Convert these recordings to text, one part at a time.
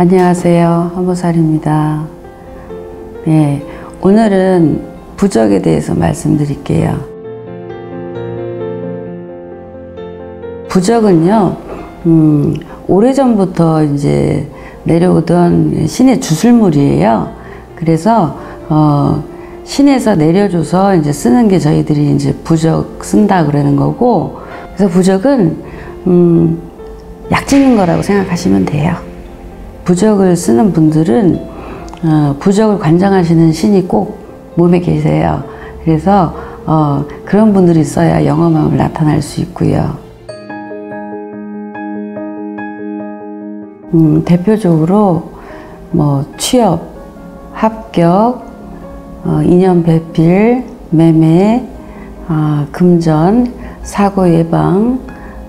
안녕하세요. 한보살입니다. 네, 오늘은 부적에 대해서 말씀드릴게요. 부적은요, 음, 오래전부터 이제 내려오던 신의 주술물이에요. 그래서, 어, 신에서 내려줘서 이제 쓰는 게 저희들이 이제 부적 쓴다 그러는 거고, 그래서 부적은, 음, 약증인 거라고 생각하시면 돼요. 부적을 쓰는 분들은 어, 부적을 관장하시는 신이 꼭 몸에 계세요. 그래서 어, 그런 분들이 있어야 영험함을 나타날 수 있고요. 음, 대표적으로 뭐 취업, 합격, 어, 인연 배필, 매매, 어, 금전, 사고 예방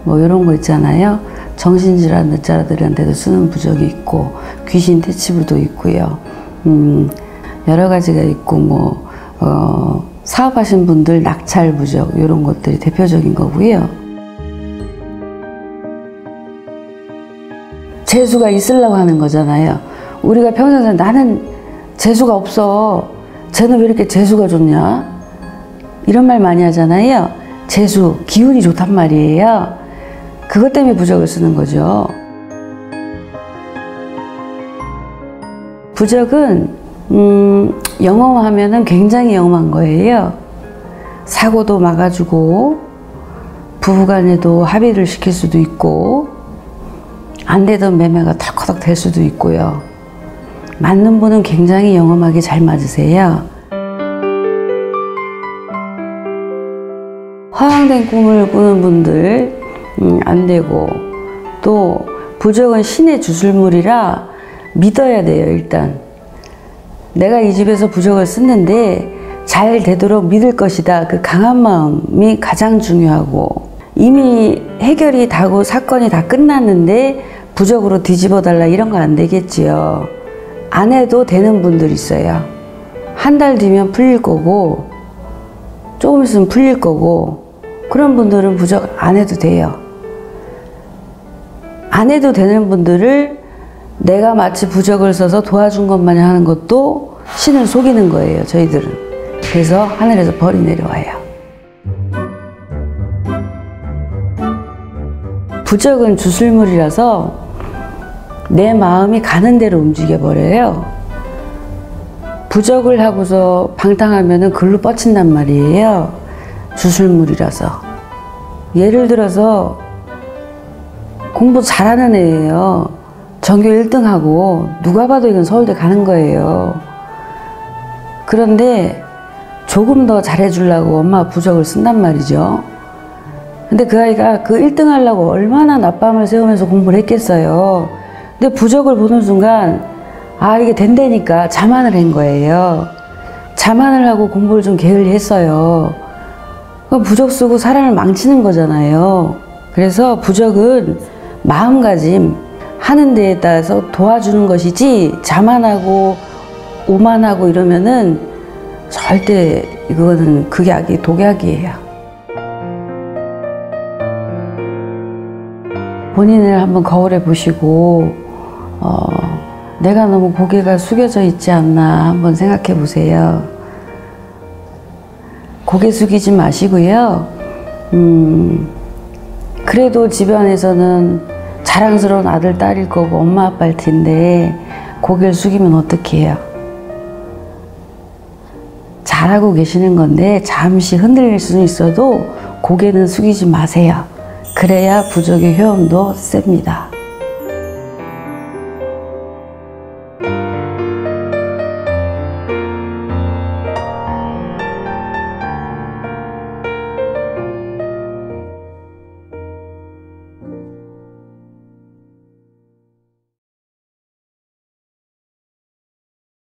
뭐 이런 거 있잖아요. 정신질환 늦자들한테도 쓰는 부적이 있고 귀신 퇴치부도 있고요. 음, 여러 가지가 있고 뭐 어, 사업하신 분들 낙찰 부적 이런 것들이 대표적인 거고요. 재수가 있으려고 하는 거잖아요. 우리가 평생 나는 재수가 없어. 쟤는 왜 이렇게 재수가 좋냐? 이런 말 많이 하잖아요. 재수, 기운이 좋단 말이에요. 그것 때문에 부적을 쓰는 거죠. 부적은 음, 영험하면은 굉장히 영험한 거예요. 사고도 막아주고 부부간에도 합의를 시킬 수도 있고 안 되던 매매가 털커덕 될 수도 있고요. 맞는 분은 굉장히 영험하게 잘 맞으세요. 허황된 꿈을 꾸는 분들 음, 안 되고 또 부적은 신의 주술물이라 믿어야 돼요 일단. 내가 이 집에서 부적을 썼는데 잘 되도록 믿을 것이다. 그 강한 마음이 가장 중요하고. 이미 해결이 다고 사건이 다 끝났는데 부적으로 뒤집어 달라 이런 건안 되겠지요. 안 해도 되는 분들 있어요. 한 달 뒤면 풀릴 거고 조금 있으면 풀릴 거고 그런 분들은 부적 안 해도 돼요 안 해도 되는 분들을 내가 마치 부적을 써서 도와준 것만 하는 것도 신을 속이는 거예요, 저희들은. 그래서 하늘에서 벌이 내려와요. 부적은 주술물이라서 내 마음이 가는 대로 움직여 버려요. 부적을 하고서 방탕하면 글로 뻗친단 말이에요. 주술물이라서. 예를 들어서 공부 잘하는 애예요. 전교 1등하고 누가 봐도 이건 서울대 가는 거예요. 그런데 조금 더 잘해주려고 엄마 부적을 쓴단 말이죠. 근데 그 아이가 그 1등 하려고 얼마나 낮밤을 새우면서 공부를 했겠어요. 근데 부적을 보는 순간 아 이게 된다니까 자만을 한 거예요. 자만을 하고 공부를 좀 게을리 했어요. 부적 쓰고 사람을 망치는 거잖아요. 그래서 부적은 마음가짐 하는 데에 따라서 도와주는 것이지 자만하고 오만하고 이러면은 절대 이거는 극약이 독약이에요. 본인을 한번 거울에 보시고 어, 내가 너무 고개가 숙여져 있지 않나 한번 생각해 보세요. 고개 숙이지 마시고요. 음, 그래도 집안에서는 자랑스러운 아들, 딸일 거고 엄마, 아빠일 텐데 고개를 숙이면 어떡해요? 잘하고 계시는 건데 잠시 흔들릴 수는 있어도 고개는 숙이지 마세요. 그래야 부족의 효험도 셉니다.